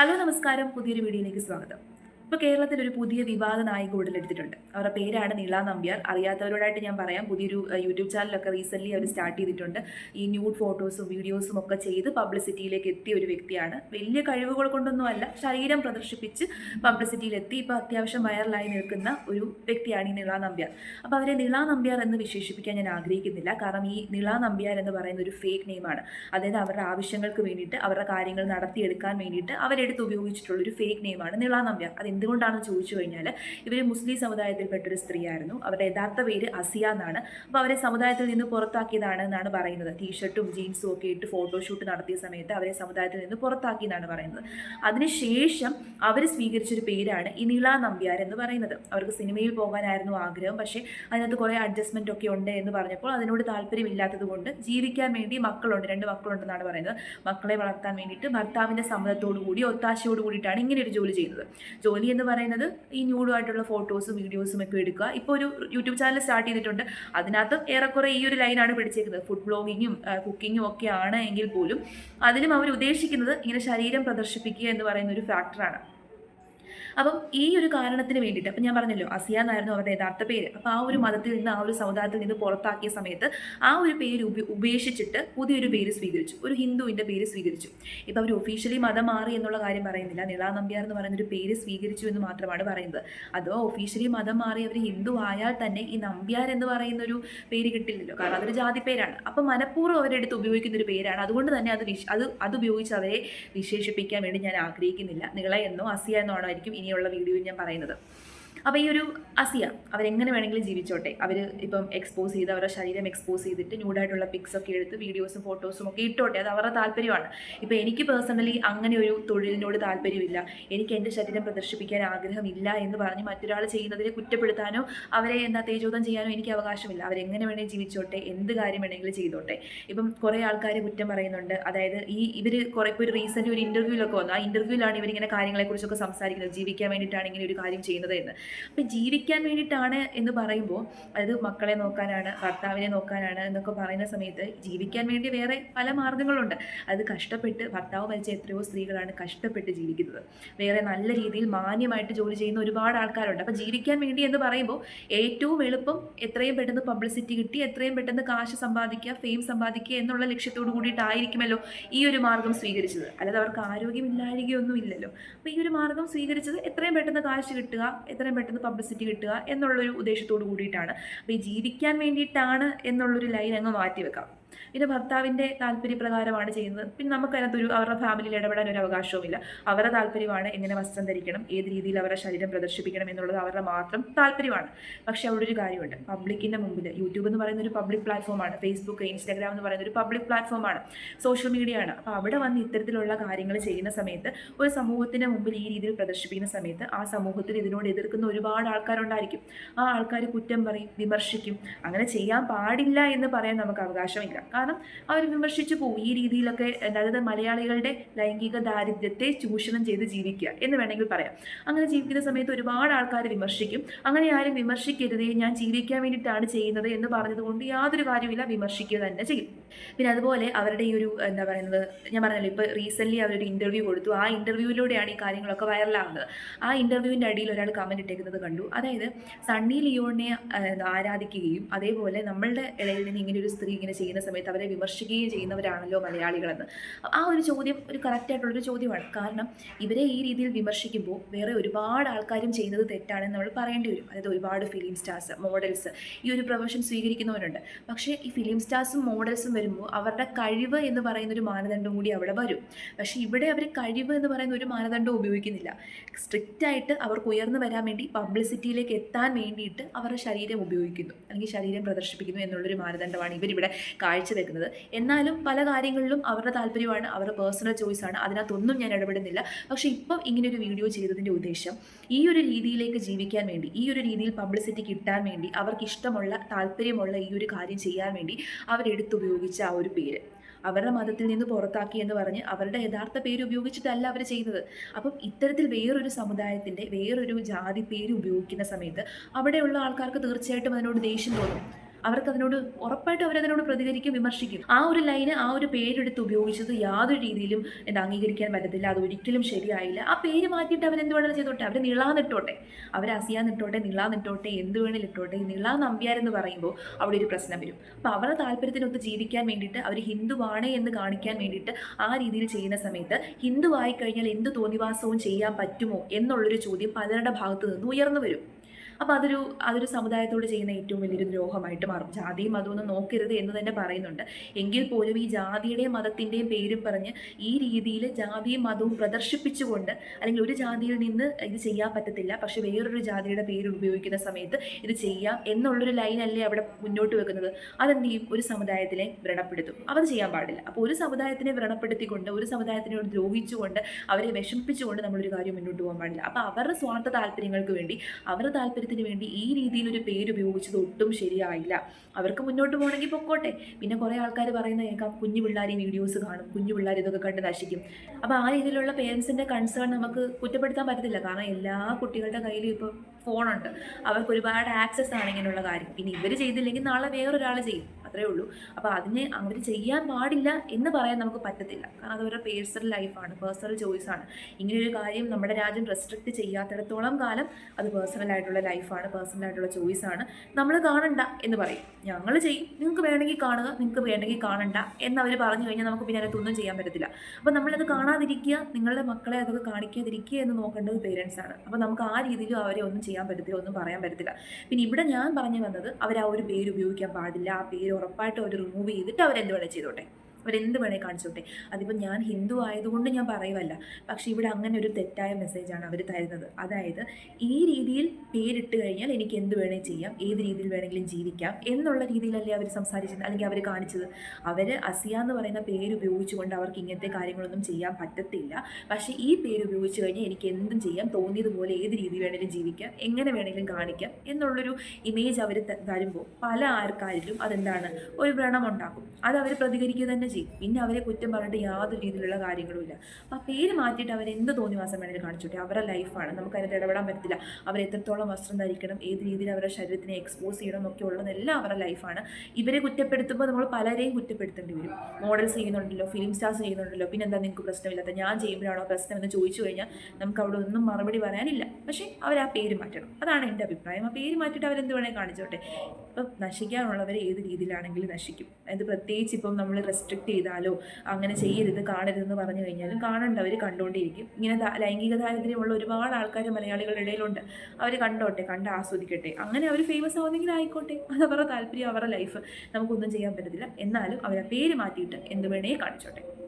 Hello നമസ്കാരം. പുതിയൊരു വീഡിയോയിലേക്ക് സ്വാഗതം. ഇപ്പോൾ കേരളത്തിൽ ഒരു പുതിയ വിവാദ നായിക ഉടലെടുത്തിട്ടുണ്ട് അവരുടെ പേരാണ് നീള നമ്പ്യാർ. അറിയാത്തവരോടായിട്ട് ഞാൻ പറയാം പുതിയൊരു യൂട്യൂബ് ചാനലൊക്കെ റീസെന്റ്ലി അവർ സ്റ്റാർട്ട് ചെയ്തിട്ടുണ്ട്. ഈ ന്യൂഡ് ഫോട്ടോസും വീഡിയോസും ഒക്കെ ചെയ്ത് പബ്ലിസിറ്റിയിലേക്ക് എത്തിയ ഒരു വ്യക്തിയാണ്. വലിയ കഴിവുകൾ കൊണ്ടൊന്നും അല്ല ശരീരം പ്രദർശിപ്പിച്ച് പബ്ലിസിറ്റിയിൽ എത്തി ഇപ്പോൾ അത്യാവശ്യം വൈറലായി നിൽക്കുന്ന ഒരു വ്യക്തിയാണ് ഈ നിള നമ്പ്യാർ. അപ്പോൾ അവരെ നിള നമ്പ്യാർ എന്ന് വിശേഷിപ്പിക്കാൻ ഞാൻ ആഗ്രഹിക്കുന്നില്ല. കാരണം ഈ നിള നമ്പ്യാർ എന്ന് പറയുന്ന ഒരു ഫേക്ക് നെയിമാണ് അതായത് അവരുടെ ആവശ്യങ്ങൾക്ക് വേണ്ടിയിട്ട് അവരുടെ കാര്യങ്ങൾ നടത്തിയെടുക്കാൻ വേണ്ടിയിട്ട് അവരെടുത്ത് ഉപയോഗിച്ചിട്ടുള്ള ഒരു ഫേക്ക് നെയിമാണ് നിള നമ്പ്യാർ. അത് എന്തുകൊണ്ടാണെന്ന് ചോദിച്ചു കഴിഞ്ഞാൽ ഇവർ മുസ്ലിം സമുദായത്തിൽപ്പെട്ടൊരു സ്ത്രീയായിരുന്നു. അവരുടെ യഥാർത്ഥ പേര് അസിയ എന്നാണ്. അപ്പോൾ അവരെ സമുദായത്തിൽ നിന്ന് പുറത്താക്കിയതാണ് എന്നാണ് പറയുന്നത്. ടീഷർട്ടും ജീൻസും ഒക്കെ ഇട്ട് ഫോട്ടോഷൂട്ട് നടത്തിയ സമയത്ത് അവരെ സമുദായത്തിൽ നിന്ന് പുറത്താക്കി എന്നാണ് പറയുന്നത്. അതിനുശേഷം അവർ സ്വീകരിച്ചൊരു പേരാണ് ഈ നമ്പ്യാർ എന്ന് പറയുന്നത്. അവർക്ക് സിനിമയിൽ പോകാനായിരുന്നു ആഗ്രഹം. പക്ഷേ അതിനകത്ത് കുറേ അഡ്ജസ്റ്റ്മെന്റ് ഒക്കെ ഉണ്ട് എന്ന് പറഞ്ഞപ്പോൾ അതിനോട് താല്പര്യമില്ലാത്തത് കൊണ്ട് ജീവിക്കാൻ വേണ്ടി മക്കളുണ്ട് രണ്ട് മക്കളുണ്ടെന്നാണ് പറയുന്നത്. മക്കളെ വളർത്താൻ വേണ്ടിയിട്ട് ഭർത്താവിന്റെ സമ്മതത്തോടു കൂടി ഒത്താശയോട് കൂടിയിട്ടാണ് ഇങ്ങനെ ഒരു ജോലി ചെയ്യുന്നത്. ജോലി എന്ന് പറയുന്നത് ഈ ന്യൂഡുമായിട്ടുള്ള ഫോട്ടോസും വീഡിയോസും ഒക്കെ എടുക്കുക. ഇപ്പോൾ ഒരു യൂട്യൂബ് ചാനൽ സ്റ്റാർട്ട് ചെയ്തിട്ടുണ്ട്. അതിനകത്ത് ഏറെക്കുറെ ഈ ഒരു ലൈനാണ് പിടിച്ചേക്കുന്നത്. ഫുഡ് ബ്ലോഗിങ്ങും കുക്കിങ്ങും ഒക്കെ ആണ് എങ്കിൽ പോലും അതിലും അവർ ഉദ്ദേശിക്കുന്നത് ഇങ്ങനെ ശരീരം പ്രദർശിപ്പിക്കുക എന്ന് പറയുന്ന ഒരു ഫാക്ടറാണ് അപ്പം ഈ ഒരു കാരണത്തിന് വേണ്ടിയിട്ട് അപ്പം ഞാൻ പറഞ്ഞല്ലോ അസിയ എന്നായിരുന്നു അവരുടെ യഥാർത്ഥ പേര്. അപ്പോൾ ആ ഒരു മതത്തിൽ നിന്ന് ആ ഒരു സമുദായത്തിൽ നിന്ന് പുറത്താക്കിയ സമയത്ത് ആ ഒരു പേര് ഉപ ഉപേക്ഷിച്ചിട്ട് പുതിയൊരു പേര് സ്വീകരിച്ചു. ഒരു ഹിന്ദുവിന്റെ പേര് സ്വീകരിച്ചു. ഇപ്പോൾ അവർ ഒഫീഷ്യലി മതം മാറി എന്നുള്ള കാര്യം പറയുന്നില്ല. നിള നമ്പ്യാർ എന്ന് പറയുന്നൊരു പേര് സ്വീകരിച്ചു എന്ന് മാത്രമാണ് പറയുന്നത്. അതോ ഒഫീഷ്യലി മതം മാറി അവർ ഹിന്ദു ആയാൽ തന്നെ ഈ നമ്പ്യാർ എന്ന് പറയുന്നൊരു പേര് കിട്ടില്ലല്ലോ. കാരണം അതൊരു ജാതി പേരാണ്. അപ്പം മനഃപൂർവം അവരെടുത്ത് ഉപയോഗിക്കുന്ന ഒരു പേരാണ്. അതുകൊണ്ട് തന്നെ അത് അത് അത് ഉപയോഗിച്ച് അവരെ വിശേഷിപ്പിക്കാൻ വേണ്ടി ഞാൻ ആഗ്രഹിക്കുന്നില്ല. നിള എന്നോ അസിയ എന്നോ ആയിരിക്കും ഇനിയുള്ള വീഡിയോയിൽ ഞാൻ പറയുന്നത്. അപ്പോൾ ഈ ഒരു അസിയ അവരെങ്ങനെ വേണമെങ്കിലും ജീവിച്ചോട്ടെ. അവർ ഇപ്പം എക്സ്പോസ് ചെയ്ത് അവരുടെ ശരീരം എക്സ്പോസ് ചെയ്തിട്ട് ന്യൂഡായിട്ടുള്ള പിക്സ് ഒക്കെ എടുത്ത് വീഡിയോസും ഫോട്ടോസും ഒക്കെ ഇട്ടോട്ടെ. അത് അവരുടെ താല്പര്യമാണ്. ഇപ്പോൾ എനിക്ക് പേഴ്സണലി അങ്ങനെ ഒരു തൊഴിലിനോട് താല്പര്യമില്ല. എനിക്ക് എന്റെ ശരീരം പ്രദർശിപ്പിക്കാൻ ആഗ്രഹമില്ല എന്ന് പറഞ്ഞ് മറ്റൊരാൾ ചെയ്യുന്നതിനെ കുറ്റപ്പെടുത്താനോ അവരെ എന്താ തേജോധം ചെയ്യാനോ എനിക്ക് അവകാശമില്ല. അവരെങ്ങനെ വേണമെങ്കിൽ ജീവിച്ചോട്ടെ. എന്ത് കാര്യം വേണമെങ്കിലും ചെയ്തോട്ടെ. ഇപ്പം കുറേ ആൾക്കാർ കുറ്റം പറയുന്നുണ്ട്. അതായത് ഈ ഇവർ കുറേ ഇപ്പോൾ ഒരു റീസെന്റ് ഒരു ഇന്റർവ്യൂവിലൊക്കെ വന്നു. ആ ഇന്റർവ്യൂവിലാണ് ഇവരിങ്ങനെ കാര്യങ്ങളെക്കുറിച്ചൊക്കെ സംസാരിക്കുന്നത്. ജീവിക്കാൻ വേണ്ടിയിട്ടാണ് ഇങ്ങനെ ഒരു കാര്യം ചെയ്യുന്നത് എന്ന്. അപ്പം ജീവിക്കാൻ വേണ്ടിയിട്ടാണ് എന്ന് പറയുമ്പോൾ അതായത് മക്കളെ നോക്കാനാണ് ഭർത്താവിനെ നോക്കാനാണ് എന്നൊക്കെ പറയുന്ന സമയത്ത് ജീവിക്കാൻ വേണ്ടി വേറെ പല മാർഗങ്ങളുണ്ട് അത് കഷ്ടപ്പെട്ട് ഭർത്താവ് മരിച്ച എത്രയോ സ്ത്രീകളാണ് കഷ്ടപ്പെട്ട് ജീവിക്കുന്നത്. വേറെ നല്ല രീതിയിൽ മാന്യമായിട്ട് ജോലി ചെയ്യുന്ന ഒരുപാട് ആൾക്കാരുണ്ട്. അപ്പം ജീവിക്കാൻ വേണ്ടി എന്ന് പറയുമ്പോൾ ഏറ്റവും എളുപ്പം എത്രയും പെട്ടെന്ന് പബ്ലിസിറ്റി കിട്ടി എത്രയും പെട്ടെന്ന് കാശ് സമ്പാദിക്കുക ഫെയിം സമ്പാദിക്കുക എന്നുള്ള ലക്ഷ്യത്തോടു കൂടിയിട്ടായിരിക്കുമല്ലോ ഈ ഒരു മാർഗം സ്വീകരിച്ചത്. അല്ലാതെ അവർക്ക് ആരോഗ്യമില്ലായിരിക്കുകയൊന്നും ഇല്ലല്ലോ അപ്പോൾ ഈ ഒരു മാർഗം സ്വീകരിച്ചത് എത്രയും പെട്ടെന്ന് കാശ് കിട്ടുക എത്രയും പെട്ടെന്ന് പബ്ലിസിറ്റി കിട്ടുക എന്നുള്ളൊരു ഉദ്ദേശത്തോട് കൂടിയിട്ടാണ്. അപ്പോൾ ഈ ജീവിക്കാൻ വേണ്ടിയിട്ടാണ് എന്നുള്ളൊരു ലൈൻ അങ്ങ് മാറ്റി വെക്കാം പിന്നെ ഭർത്താവിന്റെ താല്പര്യപ്രകാരമാണ് ചെയ്യുന്നത്. പിന്നെ നമുക്കതിനകത്തൊരു അവരുടെ ഫാമിലിയിൽ ഇടപെടാൻ ഒരു അവകാശവുമില്ല. അവരുടെ താല്പര്യമാണ് എങ്ങനെ വസ്ത്രം ധരിക്കണം ഏത് രീതിയിൽ അവരുടെ ശരീരം പ്രദർശിപ്പിക്കണം എന്നുള്ളത് അവരുടെ മാത്രം താല്പര്യമാണ്. പക്ഷേ അവിടെ ഒരു കാര്യമുണ്ട്. പബ്ലിക്കിന്റെ മുമ്പിൽ യൂട്യൂബ് എന്ന് പറയുന്ന ഒരു പബ്ലിക് പ്ലാറ്റ്ഫോമാണ് ഫേസ്ബുക്ക് ഇൻസ്റ്റാഗ്രാം എന്ന് പറയുന്ന ഒരു പബ്ലിക് പ്ലാറ്റ്ഫോമാണ് സോഷ്യൽ മീഡിയ ആണ് അപ്പോൾ അവിടെ വന്ന് ഇത്തരത്തിലുള്ള കാര്യങ്ങൾ ചെയ്യുന്ന സമയത്ത് ഒരു സമൂഹത്തിന്റെ മുമ്പിൽ ഈ രീതിയിൽ പ്രദർശിപ്പിക്കുന്ന സമയത്ത് ആ സമൂഹത്തിൽ ഇതിനോട് എതിർക്കുന്ന ഒരുപാട് ആൾക്കാരുണ്ടായിരിക്കും. ആ ആൾക്കാർ കുറ്റം പറയും വിമർശിക്കും. അങ്ങനെ ചെയ്യാൻ പാടില്ല എന്ന് പറയാൻ നമുക്ക് അവകാശമില്ല. കാരണം അവർ വിമർശിച്ചു പോകും ഈ രീതിയിലൊക്കെ അതായത് മലയാളികളുടെ ലൈംഗിക ദാരിദ്ര്യത്തെ ചൂഷണം ചെയ്ത് ജീവിക്കുക എന്ന് വേണമെങ്കിൽ പറയാം. അങ്ങനെ ജീവിക്കുന്ന സമയത്ത് ഒരുപാട് ആൾക്കാർ വിമർശിക്കും. അങ്ങനെ ആരും വിമർശിക്കരുതേ ഞാൻ ജീവിക്കാൻ വേണ്ടിയിട്ടാണ് ചെയ്യുന്നത് എന്ന് പറഞ്ഞതുകൊണ്ട് യാതൊരു കാര്യമില്ല വിമർശിക്കുക തന്നെ ചെയ്യും. പിന്നെ അതുപോലെ അവരുടെ ഈ ഒരു എന്താ പറയുന്നത് ഞാൻ പറഞ്ഞല്ലോ ഇപ്പോൾ റീസെന്റ്ലി അവരൊരു ഇന്റർവ്യൂ കൊടുത്തു. ആ ഇന്റർവ്യൂവിലൂടെയാണ് ഈ കാര്യങ്ങളൊക്കെ വൈറലാകുന്നത് ആ ഇന്റർവ്യൂവിന്റെ അടിയിൽ ഒരാൾ കമന്റ് ഇട്ടേക്കുന്നത് കണ്ടു. അതായത് സണ്ണി ലിയോണിനെ ആരാധിക്കുകയും അതേപോലെ നമ്മളുടെ ഇടയിൽ നിന്ന് ഇങ്ങനെ ഒരു സ്ത്രീ ഇങ്ങനെ ചെയ്യുന്ന സമയത്ത് അവരെ വിമർശിക്കുകയും ചെയ്യുന്നവരാണല്ലോ മലയാളികളെന്ന്. ആ ഒരു ചോദ്യം ഒരു കറക്റ്റായിട്ടുള്ളൊരു ചോദ്യമാണ്. കാരണം ഇവരെ ഈ രീതിയിൽ വിമർശിക്കുമ്പോൾ വേറെ ഒരുപാട് ആൾക്കാരും ചെയ്യുന്നത് തെറ്റാണെന്ന് നമ്മൾ പറയേണ്ടി വരും. അതായത് ഒരുപാട് ഫിലിം സ്റ്റാർസ് മോഡൽസ് ഈ ഒരു പ്രൊഫഷൻ സ്വീകരിക്കുന്നവരുണ്ട്. പക്ഷേ ഈ ഫിലിം സ്റ്റാർസും മോഡൽസും വരുമ്പോൾ അവരുടെ കഴിവ് എന്ന് പറയുന്ന ഒരു മാനദണ്ഡം കൂടി അവിടെ വരും. പക്ഷേ ഇവിടെ അവർ കഴിവ് എന്ന് പറയുന്ന ഒരു മാനദണ്ഡം ഉപയോഗിക്കുന്നില്ല. സ്ട്രിക്റ്റ് ആയിട്ട് അവർക്ക് ഉയർന്നു വരാൻ വേണ്ടി പബ്ലിസിറ്റിയിലേക്ക് എത്താൻ വേണ്ടിയിട്ട് അവരുടെ ശരീരം ഉപയോഗിക്കുന്നു. അല്ലെങ്കിൽ ശരീരം പ്രദർശിപ്പിക്കുന്നു എന്നുള്ളൊരു മാനദണ്ഡമാണ് ഇവരിവിടെ കാഴ്ചവെക്കുന്നത് എന്നാലും പല കാര്യങ്ങളിലും അവരുടെ താല്പര്യമാണ് അവരുടെ പേഴ്സണൽ ചോയ്സാണ് അതിനകത്തൊന്നും ഞാൻ ഇടപെടുന്നില്ല. പക്ഷേ ഇപ്പം ഇങ്ങനെ ഒരു വീഡിയോ ചെയ്തതിന്റെ ഉദ്ദേശം ഈ ഒരു രീതിയിലേക്ക് ജീവിക്കാൻ വേണ്ടി ഈ ഒരു രീതിയിൽ പബ്ലിസിറ്റി കിട്ടാൻ വേണ്ടി അവർക്ക് ഇഷ്ടമുള്ള താല്പര്യമുള്ള ഈ ഒരു കാര്യം ചെയ്യാൻ വേണ്ടി അവരെടുത്തുപയോഗിച്ച ആ ഒരു പേര്. അവരുടെ മതത്തിൽ നിന്ന് പുറത്താക്കി എന്ന് പറഞ്ഞ് അവരുടെ യഥാർത്ഥ പേര് ഉപയോഗിച്ചിട്ടല്ല അവർ ചെയ്യുന്നത് അപ്പം ഇത്തരത്തിൽ വേറൊരു സമുദായത്തിന്റെ വേറൊരു ജാതി പേര് ഉപയോഗിക്കുന്ന സമയത്ത് അവിടെയുള്ള ആൾക്കാർക്ക് തീർച്ചയായിട്ടും അതിനോട് ദേഷ്യം തോന്നും. അവർക്ക് അതിനോട് ഉറപ്പായിട്ടും അവരതിനോട് പ്രതികരിക്കും വിമർശിക്കും. ആ ഒരു ലൈന് ആ ഒരു പേരെടുത്ത് ഉപയോഗിച്ചത് യാതൊരു രീതിയിലും എന്താ അംഗീകരിക്കാൻ പറ്റത്തില്ല. അത് ഒരിക്കലും ശരിയായില്ല. ആ പേര് മാറ്റിയിട്ട് അവരെന്ത് വേണമെങ്കിലും ചെയ്തോട്ടെ. അവർ നിളാന്നിട്ടോട്ടെ. അവർ അസിയാന്നിട്ടോട്ടെ നിളാന്നിട്ടോട്ടെ എന്ത് വേണേലും ഇട്ടോട്ടെ ഈ നിളാ നമ്പ്യാരെന്ന് പറയുമ്പോൾ അവിടെ ഒരു പ്രശ്നം വരും. അപ്പോൾ അവരുടെ താല്പര്യത്തിനൊത്ത് ജീവിക്കാൻ വേണ്ടിയിട്ട് അവർ ഹിന്ദുവാണ് എന്ന് കാണിക്കാൻ വേണ്ടിയിട്ട് ആ രീതിയിൽ ചെയ്യുന്ന സമയത്ത് ഹിന്ദു ആയിക്കഴിഞ്ഞാൽ എന്ത് തോന്നിവാസവും ചെയ്യാൻ പറ്റുമോ എന്നുള്ളൊരു ചോദ്യം പലരുടെ ഭാഗത്തു നിന്ന് ഉയർന്നു വരും. അപ്പോൾ അതൊരു അതൊരു സമുദായത്തോട് ചെയ്യുന്ന ഏറ്റവും വലിയൊരു ദ്രോഹമായിട്ട് മാറും. ജാതിയും മതമൊന്നും നോക്കരുത് എന്ന് തന്നെ പറയുന്നുണ്ട്. എങ്കിൽ പോലും ഈ ജാതിയുടെയും മതത്തിന്റെയും പേരും പറഞ്ഞ് ഈ രീതിയിൽ ജാതിയും മതവും പ്രദർശിപ്പിച്ചുകൊണ്ട് അല്ലെങ്കിൽ ഒരു ജാതിയിൽ നിന്ന് ഇത് ചെയ്യാൻ പറ്റത്തില്ല പക്ഷേ വേറൊരു ജാതിയുടെ പേര് ഉപയോഗിക്കുന്ന സമയത്ത് ഇത് ചെയ്യാം എന്നുള്ളൊരു ലൈനല്ലേ അവിടെ മുന്നോട്ട് വെക്കുന്നത്. അതെന്ത് ചെയ്യും? ഒരു സമുദായത്തിനെ വ്രണപ്പെടുത്തും. അത് ചെയ്യാൻ പാടില്ല. അപ്പോൾ ഒരു സമുദായത്തിനെ വ്രണപ്പെടുത്തിക്കൊണ്ട് ഒരു സമുദായത്തിനോട് ദ്രോഹിച്ചുകൊണ്ട് അവരെ വിഷമിപ്പിച്ചുകൊണ്ട് നമ്മളൊരു കാര്യം മുന്നോട്ട് പോകാൻ പാടില്ല. അപ്പോൾ അവരുടെ സ്വാർത്ഥ താല്പര്യങ്ങൾക്ക് വേണ്ടി അവരുടെ താല്പര്യത്തിന് വേണ്ടി ഈ രീതിയിൽ ഒരു പേര് ഉപയോഗിച്ചത് ഒട്ടും ശരിയായില്ല. അവർക്ക് മുന്നോട്ട് പോകണമെങ്കിൽ പൊക്കോട്ടെ. പിന്നെ കുറേ ആൾക്കാർ പറയുന്ന കേൾക്കാം കുഞ്ഞു പിള്ളേർ വീഡിയോസ് കാണും കുഞ്ഞു പിള്ളേർ ഇതൊക്കെ കണ്ട് നശിക്കും. അപ്പോൾ ആ രീതിയിലുള്ള പേരൻസിന്റെ കൺസേൺ നമുക്ക് കുറ്റപ്പെടുത്താൻ പറ്റത്തില്ല. കാരണം എല്ലാ കുട്ടികളുടെ കയ്യിലും ഇപ്പോൾ ഫോണുണ്ട് അവർക്ക് ഒരുപാട് ആക്സസ് ആണ് ഇങ്ങനെയുള്ള കാര്യം. പിന്നെ ഇവർ ചെയ്തില്ലെങ്കിൽ നാളെ വേറൊരാൾ ചെയ്യും. അത്രേ ഉള്ളൂ. അപ്പോൾ അതിനെ അവർ ചെയ്യാൻ പാടില്ല എന്ന് പറയാൻ നമുക്ക് പറ്റത്തില്ല. കാരണം അത് അവരുടെ പേഴ്സണൽ ലൈഫാണ് പേഴ്സണൽ ചോയ്സാണ് ഇങ്ങനെയൊരു കാര്യം നമ്മുടെ രാജ്യം റെസ്ട്രിക്റ്റ് ചെയ്യാത്തിടത്തോളം കാലം അത് പേഴ്സണൽ ആയിട്ടുള്ള ലൈഫാണ് പേഴ്സണൽ ആയിട്ടുള്ള ചോയ്സാണ് നമ്മൾ കാണണ്ട എന്ന് പറയും. ഞങ്ങൾ ചെയ്യും. നിങ്ങൾക്ക് വേണമെങ്കിൽ കാണുക നിങ്ങൾക്ക് വേണമെങ്കിൽ കാണണ്ട എന്നവർ പറഞ്ഞു കഴിഞ്ഞാൽ നമുക്ക് പിന്നെ അതിനകത്തൊന്നും ചെയ്യാൻ പറ്റത്തില്ല. അപ്പോൾ നമ്മളത് കാണാതിരിക്കുക നിങ്ങളുടെ മക്കളെ അതൊക്കെ കാണിക്കാതിരിക്കുക എന്ന് നോക്കേണ്ടത് പേരൻസാണ് അപ്പോൾ നമുക്ക് ആ രീതിയിലും അവരെ ഒന്നും ചെയ്യാൻ പറ്റത്തില്ല ഒന്നും പറയാൻ പറ്റത്തില്ല. പിന്നെ ഇവിടെ ഞാൻ പറഞ്ഞു വന്നത് അവർ ആ ഒരു പേര് ഉപയോഗിക്കാൻ പാടില്ല ആ പേര് ഉറപ്പായിട്ടും അവർ റിമൂവ് ചെയ്തിട്ട് അവരെന്ത് വേണം ചെയ്തോട്ടെ. അവരെന്ത് വേണേൽ കാണിച്ചോട്ടെ. അതിപ്പോൾ ഞാൻ ഹിന്ദു ആയതുകൊണ്ട് ഞാൻ പറയുമല്ല പക്ഷേ ഇവിടെ അങ്ങനെ ഒരു തെറ്റായ മെസ്സേജാണ് അവർ തരുന്നത്. അതായത് ഈ രീതിയിൽ പേരിട്ട് കഴിഞ്ഞാൽ എനിക്ക് എന്ത് വേണേൽ ചെയ്യാം ഏത് രീതിയിൽ വേണമെങ്കിലും ജീവിക്കാം എന്നുള്ള രീതിയിലല്ലേ അവർ സംസാരിച്ചത് അല്ലെങ്കിൽ അവർ കാണിച്ചത്. അവർ അസിയ എന്ന് പറയുന്ന പേര് ഉപയോഗിച്ചുകൊണ്ട് അവർക്ക് ഇങ്ങനത്തെ കാര്യങ്ങളൊന്നും ചെയ്യാൻ പറ്റത്തില്ല. പക്ഷേ ഈ പേര് ഉപയോഗിച്ച് കഴിഞ്ഞാൽ എനിക്ക് എന്തും ചെയ്യാം തോന്നിയതുപോലെ ഏത് രീതി വേണേലും ജീവിക്കാം എങ്ങനെ വേണമെങ്കിലും കാണിക്കാം എന്നുള്ളൊരു ഇമേജ് അവർ തരുമ്പോൾ പല ആൾക്കാരിലും അതെന്താണ്? ഒരു വ്രണം ഉണ്ടാക്കും അത് അവർ പ്രതികരിക്കുക തന്നെ ചെയ്യും. പിന്നെ അവരെ കുറ്റം പറഞ്ഞിട്ട് യാതൊരു രീതിയിലുള്ള കാര്യങ്ങളും ഇല്ല. അപ്പം ആ പേര് മാറ്റിയിട്ട് അവർ എന്ത് തോന്നിവാസം വേണമെങ്കിലും കാണിച്ചോട്ടെ അവരുടെ ലൈഫാണ് നമുക്ക് അതിനകത്ത് ഇടപെടാൻ പറ്റില്ല അവർ എത്രത്തോളം വസ്ത്രം ധരിക്കണം ഏത് രീതിയിൽ അവരുടെ ശരീരത്തിനെ എക്സ്പോസ് ചെയ്യണം എന്നൊക്കെ ഉള്ളതെല്ലാം അവരുടെ ലൈഫാണ് ഇവരെ കുറ്റപ്പെടുത്തുമ്പോൾ നമ്മൾ പലരെയും കുറ്റപ്പെടുത്തേണ്ടി വരും. മോഡൽസ് ചെയ്യുന്നുണ്ടല്ലോ ഫിലിം സ്റ്റാർസ് ചെയ്യുന്നുണ്ടല്ലോ. പിന്നെ എന്താ നിങ്ങൾക്ക് പ്രശ്നമില്ലാത്ത? ഞാൻ ചെയ്യുമ്പോഴാണോ പ്രശ്നം എന്ന് ചോദിച്ചു കഴിഞ്ഞാൽ നമുക്ക് അവിടെ ഒന്നും മറുപടി പറയാനില്ല. പക്ഷേ അവർ ആ പേര് മാറ്റണം. അതാണ് എന്റെ അഭിപ്രായം. ആ പേര് മാറ്റിയിട്ട് അവരെന്ത് വേണേൽ കാണിച്ചോട്ടെ. ഇപ്പം നശിക്കാനുള്ളവരെ ഏത് രീതിയിലാണെങ്കിലും നശിക്കും. അത് പ്രത്യേകിച്ച് ഇപ്പം നമ്മൾ റെസ്ട്രിക്റ്റ് ചെയ്താലോ? അങ്ങനെ ചെയ്യരുത് കാണരുതെന്ന് പറഞ്ഞു കഴിഞ്ഞാലും കാണണ്ടവർ കണ്ടുകൊണ്ടിരിക്കും ഇങ്ങനെ ലൈംഗിക ദാരിദ്ര്യമുള്ള ഒരുപാട് ആൾക്കാർ മലയാളികളുടെ ഇടയിലുണ്ട്. അവർ കണ്ടോട്ടെ കണ്ട് ആസ്വദിക്കട്ടെ. അങ്ങനെ അവർ ഫേമസ് ആവുന്നെങ്കിൽ ആയിക്കോട്ടെ. അത് അവരുടെ താല്പര്യം അവരുടെ ലൈഫ് നമുക്കൊന്നും ചെയ്യാൻ പറ്റത്തില്ല. എന്നാലും അവരെ പേര് മാറ്റിയിട്ട് എന്ത് വേണേ കാണിച്ചോട്ടെ.